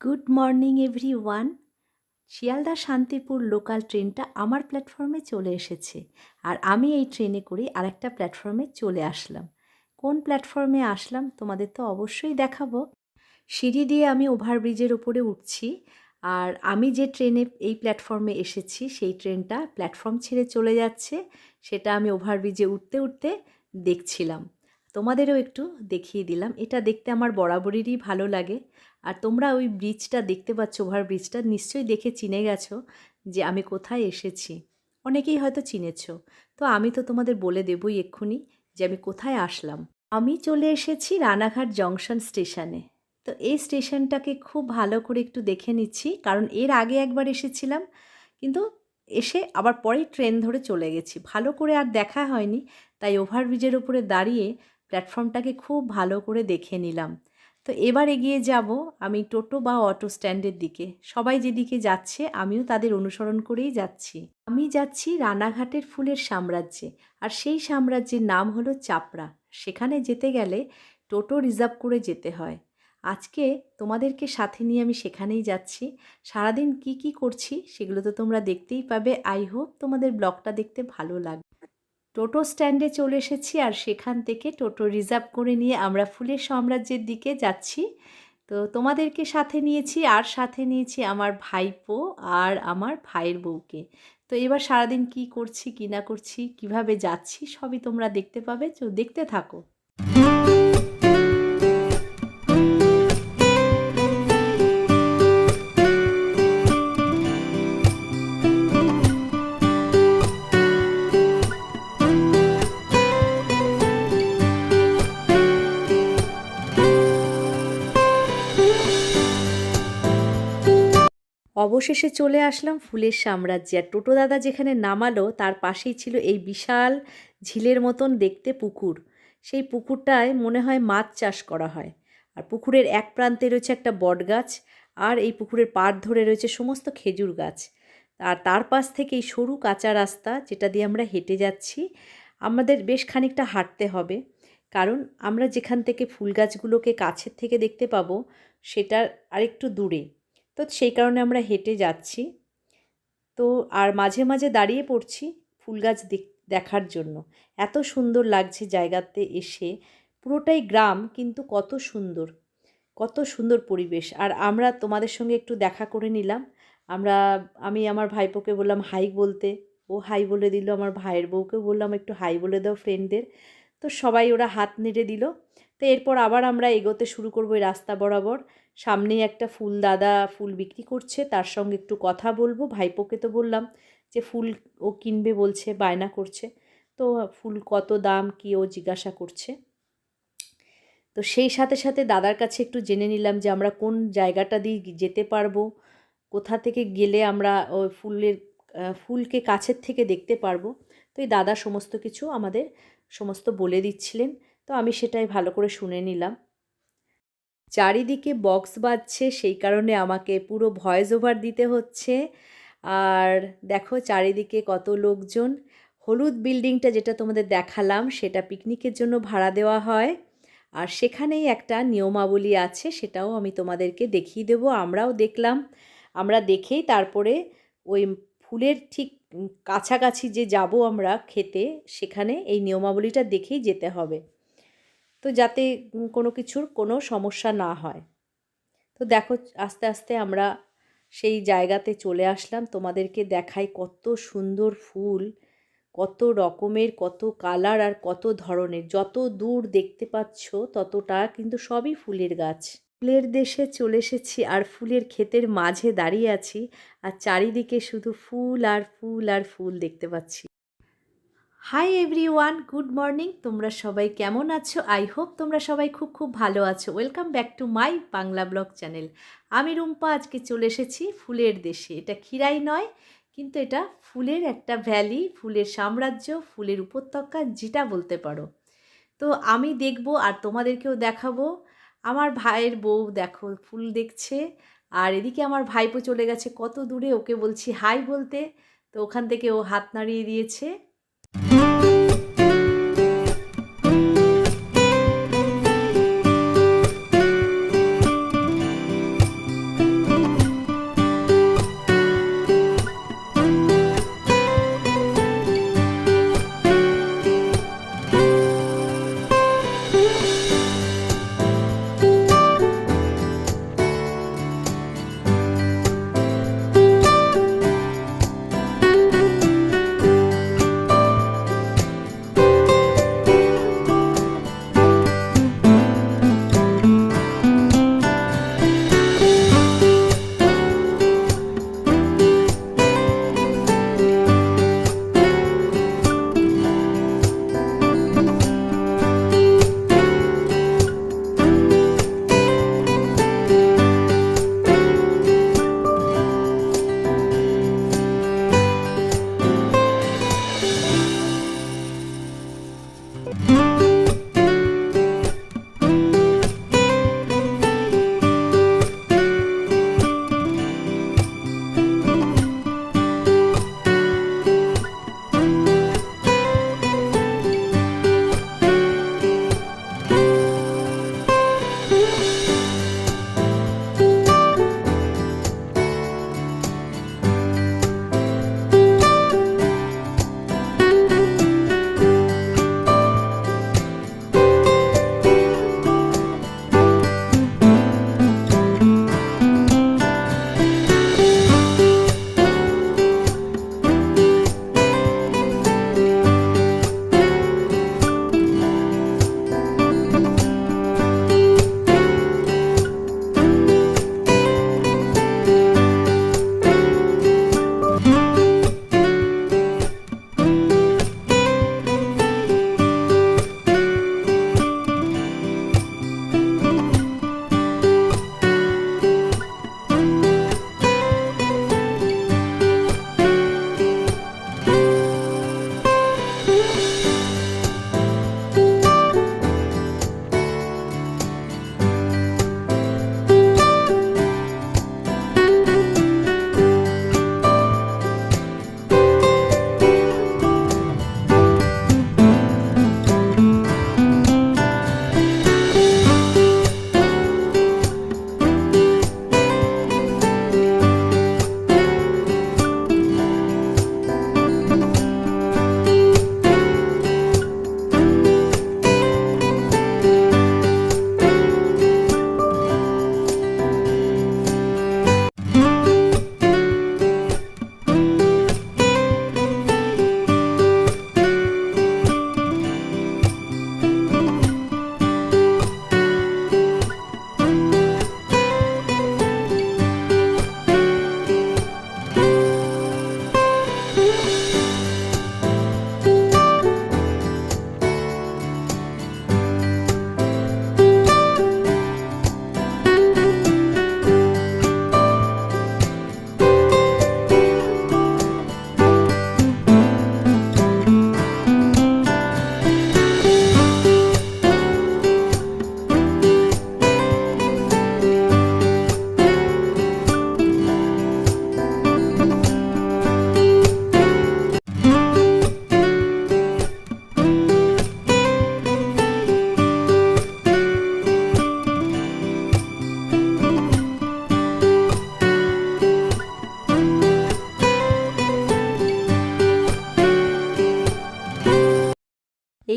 Good morning everyone Sealdah Shantipur local ট্রেনটা আমার প্ল্যাটফর্মে চলে এসেছে আর আমি এই ট্রেনে করে আরেকটা প্ল্যাটফর্মে চলে আসলাম। কোন প্ল্যাটফর্মে আসলাম তোমাদের তো অবশ্যই দেখাবো। সিঁড়ি দিয়ে আমি ওভারব্রিজের ওপরে উঠছি আর আমি যে ট্রেনে এই প্ল্যাটফর্মে এসেছি সেই ট্রেনটা প্ল্যাটফর্ম ছেড়ে চলে যাচ্ছে। সেটা আমি ওভারব্রিজে উঠতে উঠতে দেখছিলাম। তোমাদেরও একটু দেখিয়ে দিলাম। এটা দেখতে আমার বরাবরেরই ভালো লাগে। আর তোমরা ওই ব্রিজটা দেখতে পাচ্ছ ওভার ব্রিজটা নিশ্চয়ই দেখে চিনে গেছো যে আমি কোথায় এসেছি। অনেকেই হয়তো চিনেছ। তো আমি তো তোমাদের বলে দেবই এক্ষুনি যে আমি কোথায় আসলাম। আমি চলে এসেছি রানাঘাট জংশন স্টেশনে। তো এই স্টেশনটাকে খুব ভালো করে একটু দেখে নিচ্ছি, কারণ এর আগে একবার এসেছিলাম, কিন্তু এসে আবার পরেই ট্রেন ধরে চলে গেছি। ভালো করে আর দেখা হয়নি, তাই ওভারব্রিজের উপরে দাঁড়িয়ে প্ল্যাটফর্মটাকে খুব ভালো করে দেখে নিলাম। তো এবার এগিয়ে যাব আমি টোটো বা অটো স্ট্যান্ডের দিকে। সবাই যেদিকে যাচ্ছে আমিও তাদের অনুসরণ করেই যাচ্ছি। আমি যাচ্ছি রানাঘাটের ফুলের সাম্রাজ্যে আর সেই সাম্রাজ্যের নাম হলো চাপড়া। সেখানে যেতে গেলে টোটো রিজার্ভ করে যেতে হয়। আজকে তোমাদেরকে সাথে নিয়ে আমি সেখানেই যাচ্ছি। সারাদিন কি কি করছি সেগুলো তো তোমরা দেখতেই পাবে। আই হোপ তোমাদের ব্লগটা দেখতে ভালো লাগবে টোটো স্ট্যান্ডে চলে এসেছি আর সেখান থেকে টোটো রিজার্ভ করে নিয়ে আমরা ফুলের সাম্রাজ্যের দিকে যাচ্ছি। তো তোমাদেরকে সাথে নিয়েছি আর সাথে নিয়েছি আমার ভাইপো আর আমার ভাইয়ের বউকে। তো এবার সারাদিন কি করছি, কি না করছি, কীভাবে যাচ্ছি সবই তোমরা দেখতে পাবে। তো দেখতে থাকো। অবশেষে চলে আসলাম ফুলের সাম্রাজ্যে। আর টোটো দাদা যেখানে নামালো, তার পাশেই ছিল এই বিশাল ঝিলের মতন দেখতে পুকুর। সেই পুকুরটায় মনে হয় মাছ চাষ করা হয়। আর পুকুরের এক প্রান্তে রয়েছে একটা বট গাছ আর এই পুকুরের পাড় ধরে রয়েছে সমস্ত খেজুর গাছ। আর তার পাশ থেকে এই সরু কাঁচা রাস্তা, যেটা দিয়ে আমরা হেঁটে যাচ্ছি। আমাদের বেশ খানিকটা হাঁটতে হবে, কারণ আমরা যেখান থেকে ফুল গাছগুলোকে কাছের থেকে দেখতে পাবো সেটা আরেকটু দূরে। তো সেই কারণে আমরা হেঁটে যাচ্ছি। তো আর মাঝে মাঝে দাঁড়িয়ে পড়ছি ফুল গাছ দেখার জন্য। এত সুন্দর লাগছে জায়গাতে এসে। পুরোটাই গ্রাম, কিন্তু কত সুন্দর কত সুন্দর পরিবেশ। আর আমরা তোমাদের সঙ্গে একটু দেখা করে নিলাম। আমরা, আমি আমার ভাইপোকে বললাম, হাই বলতে। ও হাই বলে দিল, আমার ভাইয়ের বউকে বললাম, একটু হাই বলে দাও ফ্রেন্ডদের তো সবাই ওরা হাত নেড়ে দিল। তো এরপর আবার আমরা এগোতে শুরু করব এই রাস্তা বরাবর। সামনেই একটা ফুল দাদা ফুল বিক্রি করছে, তার সঙ্গে একটু কথা বলব। ভাইপোকে তো বললাম যে ফুল ও কিনবে বলছে, বায়না করছে। তো ফুল কত দাম, কি ও জিজ্ঞাসা করছে। তো সেই সাথে সাথে দাদার কাছে একটু জেনে নিলাম যে আমরা কোন জায়গাটা দিয়ে যেতে পারব, কোথা থেকে গেলে আমরা ওই ফুলের ফুলকে কাছের থেকে দেখতে পারব। তো এই দাদা সমস্ত কিছু আমাদের সমস্ত বলে দিচ্ছিলেন। তো আমি সেটাই ভালো করে শুনে নিলাম। চারিদিকে বক্স বাজছে, সেই কারণে আমাকে পুরো ভয়েস ওভার দিতে হচ্ছে। আর দেখো চারিদিকে কত লোকজন। হলুদ বিল্ডিংটা যেটা তোমাদের দেখালাম, সেটা পিকনিকের জন্য ভাড়া দেওয়া হয়। আর সেখানেই একটা নিয়মাবলী আছে, সেটাও আমি তোমাদেরকে দেখিয়ে দেবো, আমরাও দেখলাম। আমরা দেখেই তারপরে ওই ফুলের ঠিক কাছাকাছি যে যাব আমরা খেতে, সেখানে এই নিয়মাবলীটা দেখেই যেতে হবে। তো যাতে কোনো কিছুর কোনো সমস্যা না হয়। তো দেখো আস্তে আস্তে আমরা সেই জায়গাতে চলে আসলাম। তোমাদেরকে দেখাই কত সুন্দর ফুল, কত রকমের, কত কালার আর কত ধরনের। যত দূর দেখতে পাচ্ছ ততটা কিন্তু সবই ফুলের গাছ। ফুলের দেশে চলে এসেছি আর ফুলের ক্ষেতের মাঝে দাঁড়িয়ে আছি আর চারিদিকে শুধু ফুল আর ফুল আর ফুল দেখতে পাচ্ছি। হাই এভরিওয়ান গুড মর্নিং তোমরা সবাই কেমন আছো? আই হোপ তোমরা সবাই খুব খুব ভালো আছো। Welcome back to my Bangla blog channel আমি রুম্পা, আজকে চলে এসেছি ফুলের দেশে। এটা খিরাই নয়, কিন্তু এটা ফুলের একটা ভ্যালি ফুলের সাম্রাজ্য, ফুলের উপত্যকা, যেটা বলতে পারো। তো আমি দেখব আর তোমাদেরকেও দেখাবো। আমার ভাইয়ের বউ দেখো, ফুল দেখছে। আর এদিকে আমার ভাইপো চলে গেছে কত দূরে, ওকে বলছি হাই বলতে। তো ওখান থেকে ও হাত নাড়িয়ে দিয়েছে। Música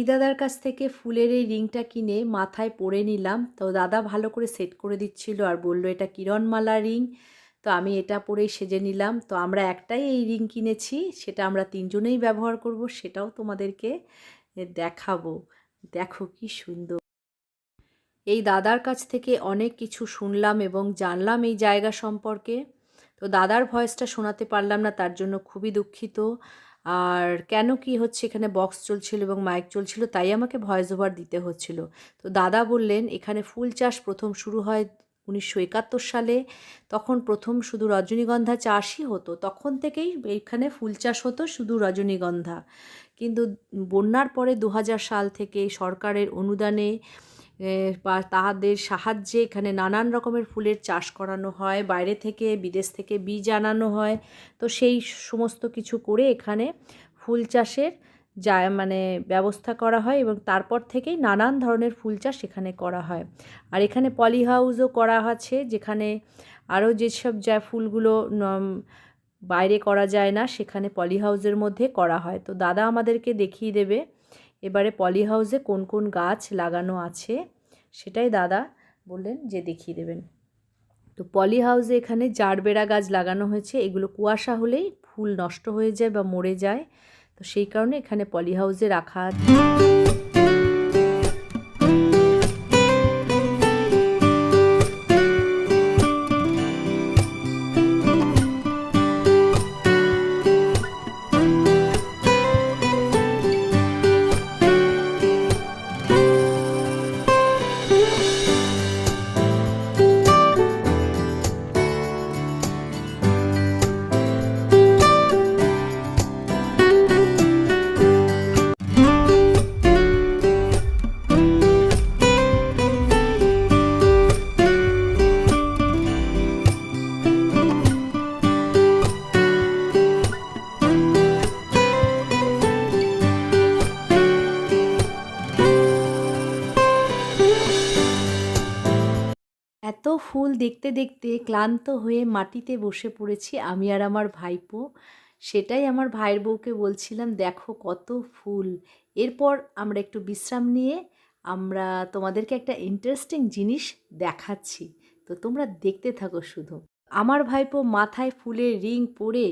এই দাদার কাছ থেকে ফুলের এই রিংটা কিনে মাথায় পরে নিলাম। তো দাদা ভালো করে সেট করে দিচ্ছিল আর বলল, এটা কিরণমালা রিং? তো আমি এটা পরেই সেজে নিলাম। তো আমরা একটাই এই রিং কিনেছি, সেটা আমরা তিনজনেই ব্যবহার করব, সেটাও তোমাদেরকে দেখাবো। দেখো কি সুন্দর। এই দাদার কাছ থেকে অনেক কিছু শুনলাম এবং জানলাম এই জায়গা সম্পর্কে। তো দাদার ভয়েসটা শোনাতে পারলাম না, তার জন্য খুবই দুঃখিত। আর কেন কি হচ্ছে, এখানে বক্স চলছিল এবং মাইক চলছিল, তাই আমাকে ভয়েস ওভার দিতে হচ্ছিল। তো দাদা বললেন, এখানে ফুল চাষ প্রথম শুরু হয় উনিশশো একাত্তর সালে। তখন প্রথম শুধু রজনীগন্ধা চাষই হতো, তখন থেকেই এখানে ফুল চাষ হতো শুধু রজনীগন্ধা। কিন্তু বন্যার পরে দু হাজার সাল থেকে সরকারের অনুদানে বা তাহাদের সাহায্যে এখানে নানান রকমের ফুলের চাষ করানো হয়, বাইরে থেকে, বিদেশ থেকে বীজ আনানো হয়। তো সেই সমস্ত কিছু করে এখানে ফুল চাষের যা মানে ব্যবস্থা করা হয় এবং তারপর থেকেই নানান ধরনের ফুল চাষ এখানে করা হয়। আর এখানে পলি হাউসও করা আছে, যেখানে আরও যেসব যা ফুলগুলো বাইরে করা যায় না, সেখানে পলি হাউসের মধ্যে করা হয়। তো দাদা আমাদেরকে দেখিয়ে দেবে। এবারে পলি হাউসে কোন কোন গাছ লাগানো আছে সেটাই দাদা বললেন যে দেখিয়ে দেবেন। তো পলি হাউসে এখানে জারবেরা গাছ লাগানো হয়েছে, এগুলো কুয়াশা হলেই ফুল নষ্ট হয়ে যায় বা মরে যায়, তো সেই কারণে এখানে পলি হাউসে রাখা এত ফুল দেখতে দেখতে ক্লান্ত হয়ে মাটিতে বসে পড়েছি আমি আর আমার ভাইপো। সেটাই আমার ভাইয়ের বউকে বলছিলাম, দেখো কত ফুল। এরপর আমরা একটু বিশ্রাম নিয়ে আমরা তোমাদেরকে একটা ইন্টারেস্টিং জিনিস দেখাচ্ছি। তো তোমরা দেখতে থাকো শুধু। আমার ভাইপো মাথায় ফুলের রিং পরে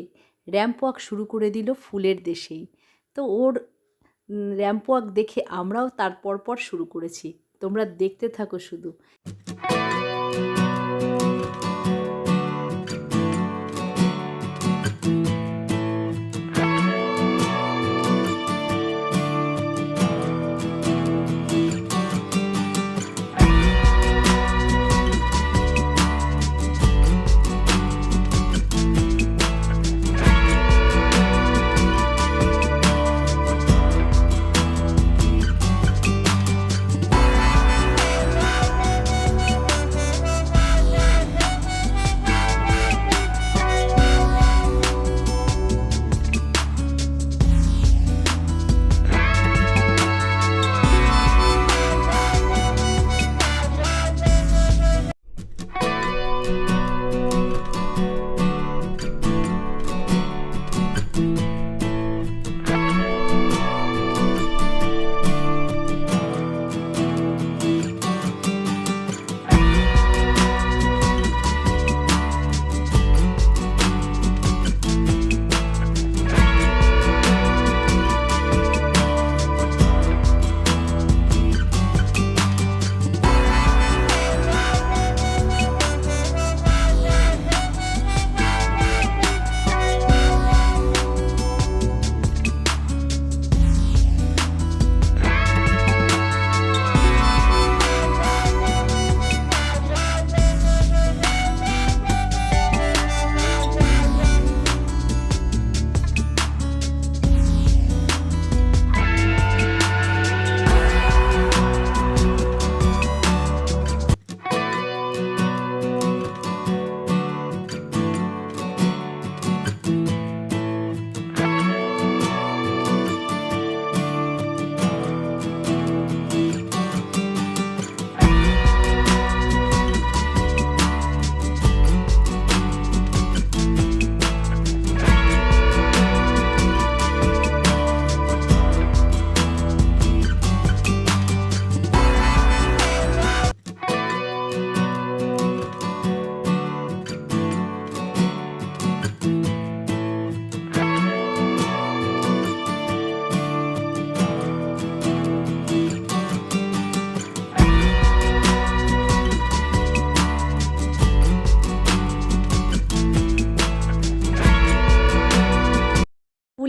র্যাম্প ওয়াক শুরু করে দিল ফুলের দেশেই। তো ওর র্যাম্প ওয়াক দেখে আমরাও তার পর শুরু করেছি। তোমরা দেখতে থাকো শুধু।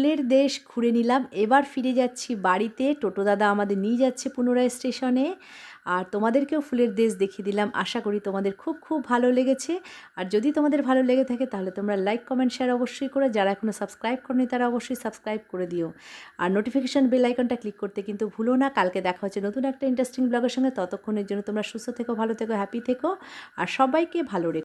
দেশ ঘুরে নিলাম। এবার ফিরে যাচ্ছি বাড়িতে। টোটো দাদা আমাদের নিয়ে যাচ্ছে পুনরায় স্টেশনে। আর তোমাদেরকেও ফুলের দেশ দেখিয়ে দিলাম। আশা করি তোমাদের খুব খুব ভালো লেগেছে। আর যদি তোমাদের ভালো লেগে থাকে তাহলে তোমরা লাইক কমেন্ট শেয়ার অবশ্যই করে। যারা এখনও সাবস্ক্রাইব করনি তারা অবশ্যই সাবস্ক্রাইব করে দিও। আর নোটিফিকেশান বেল আইকনটা ক্লিক করতে কিন্তু ভুলো না। কালকে দেখা হচ্ছে নতুন একটা ইন্টারেস্টিং ব্লগের সঙ্গে। ততক্ষণের জন্য তোমরা সুস্থ থেকো, ভালো থেকো হ্যাপি থেকো। আর সবাইকে ভালো রেখো।